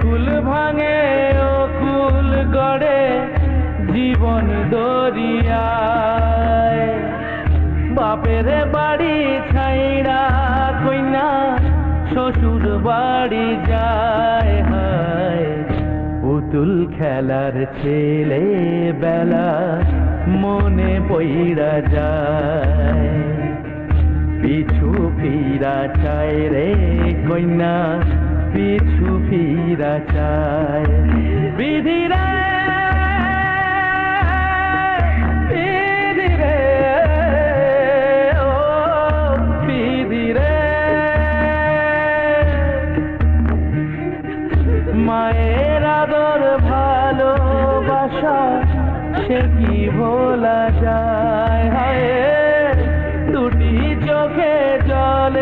কুল ভাঙে ও কুল গড়ে জীবন দরিয়া বাপের বাড়ি ছাইড়া কইনা, শ্বশুর বাড়ি যায় পুতুল খেলার ছেলে বেলা মনে পইরা যায়। পিছু ফিরা চাই রে কইনা, পিছু ফিরা চায়। বিধিরা মায়ের আদর ভালোবাসা ভোলা যায়? হায় দুটি চোখে জলে